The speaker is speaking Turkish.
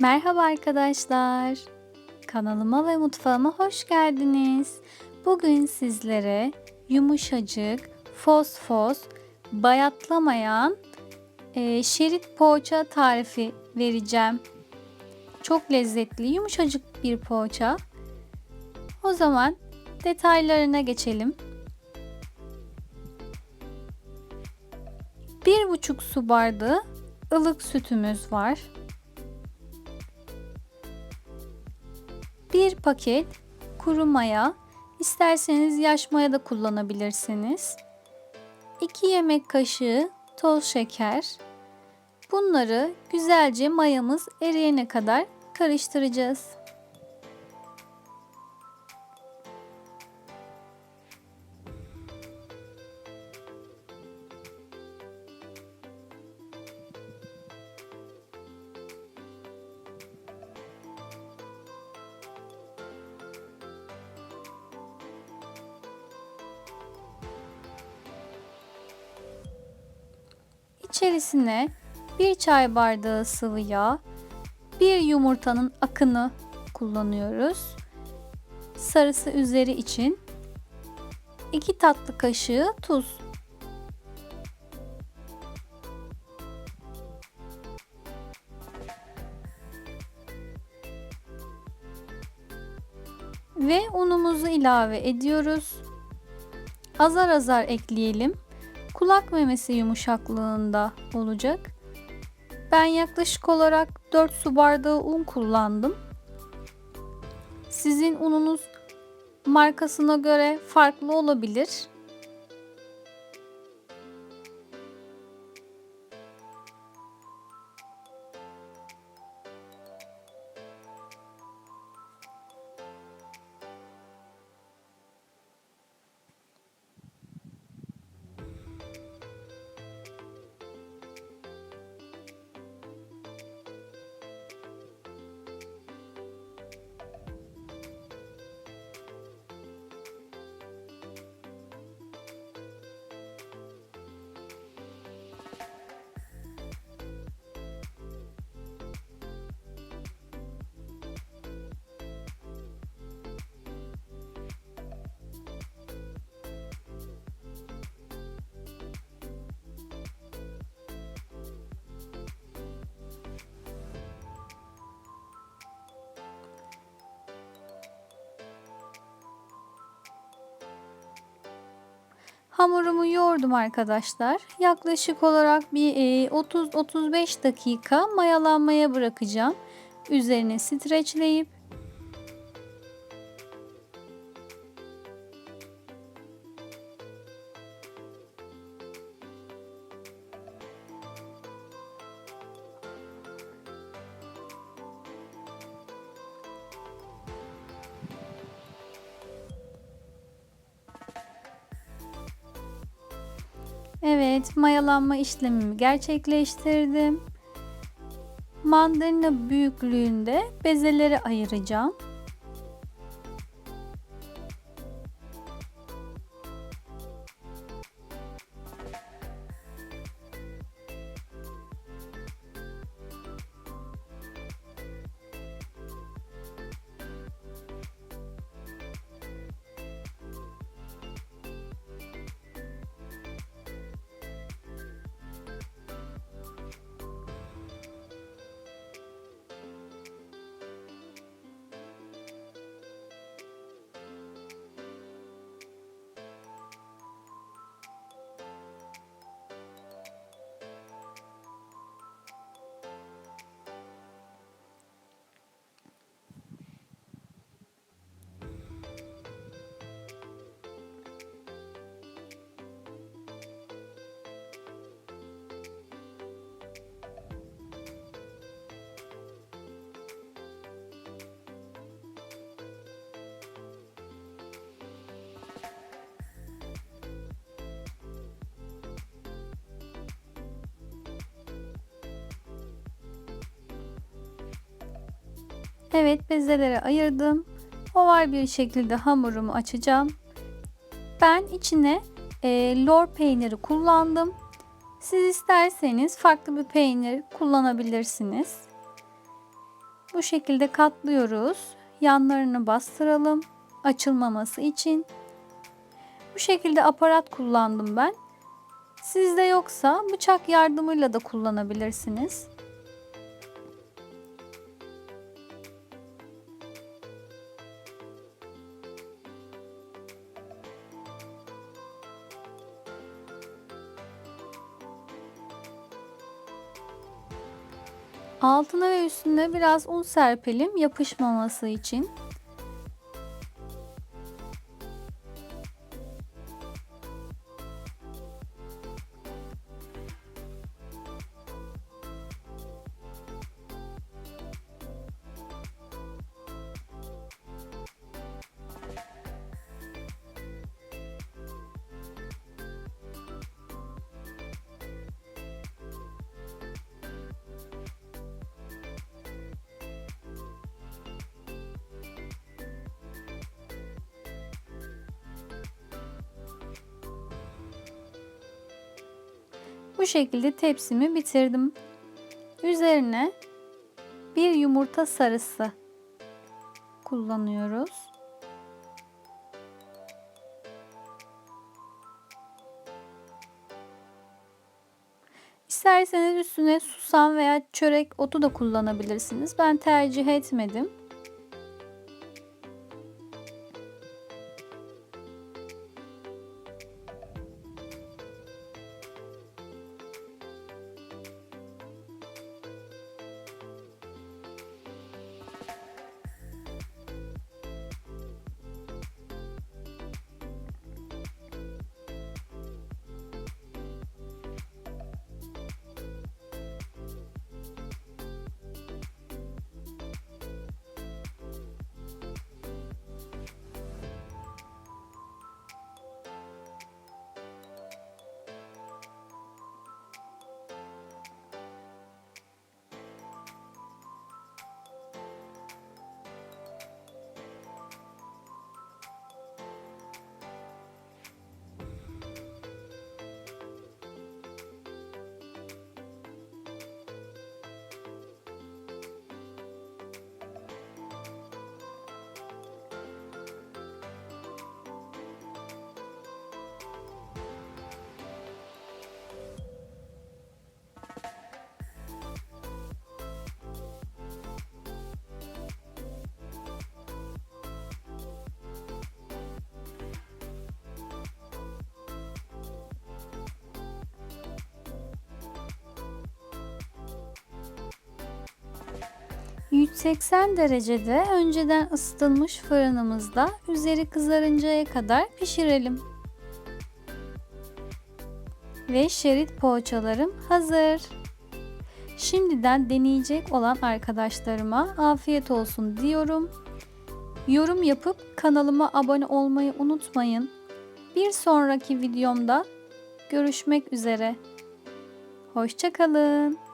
Merhaba arkadaşlar. Kanalıma ve mutfağıma hoş geldiniz. Bugün sizlere yumuşacık, fosfos, bayatlamayan e, şerit poğaça tarifi vereceğim. Çok lezzetli, yumuşacık bir poğaça. O zaman detaylarına geçelim. Bir buçuk su bardağı ılık sütümüz var. Bir paket kuru maya, isterseniz yaş maya da kullanabilirsiniz. 2 yemek kaşığı toz şeker. Bunları güzelce mayamız eriyene kadar karıştıracağız. İçerisine bir çay bardağı sıvı yağ, bir yumurtanın akını kullanıyoruz. Sarısı üzeri için 2 tatlı kaşığı tuz. Ve unumuzu ilave ediyoruz. Azar azar ekleyelim kulak memesi yumuşaklığında olacak. Ben yaklaşık olarak 4 su bardağı un kullandım. Sizin ununuz markasına göre farklı olabilir. Hamurumu yoğurdum arkadaşlar. Yaklaşık olarak bir 30-35 dakika mayalanmaya bırakacağım. Üzerine streçleyip Evet, mayalanma işlemimi gerçekleştirdim. Mandalina büyüklüğünde bezeleri ayıracağım. Evet bezelere ayırdım. Oval bir şekilde hamurumu açacağım. Ben içine e, lor peyniri kullandım. Siz isterseniz farklı bir peynir kullanabilirsiniz. Bu şekilde katlıyoruz. Yanlarını bastıralım açılmaması için. Bu şekilde aparat kullandım ben. Sizde yoksa bıçak yardımıyla da kullanabilirsiniz. Altına ve üstüne biraz un serpelim yapışmaması için. Bu şekilde tepsimi bitirdim. Üzerine bir yumurta sarısı kullanıyoruz. İsterseniz üstüne susam veya çörek otu da kullanabilirsiniz. Ben tercih etmedim. ...180 derecede önceden ısıtılmış fırınımızda üzeri kızarıncaya kadar pişirelim. Ve şerit poğaçalarım hazır. Şimdiden deneyecek olan arkadaşlarıma afiyet olsun diyorum. Yorum yapıp kanalıma abone olmayı unutmayın. Bir sonraki videomda görüşmek üzere. Hoşçakalın.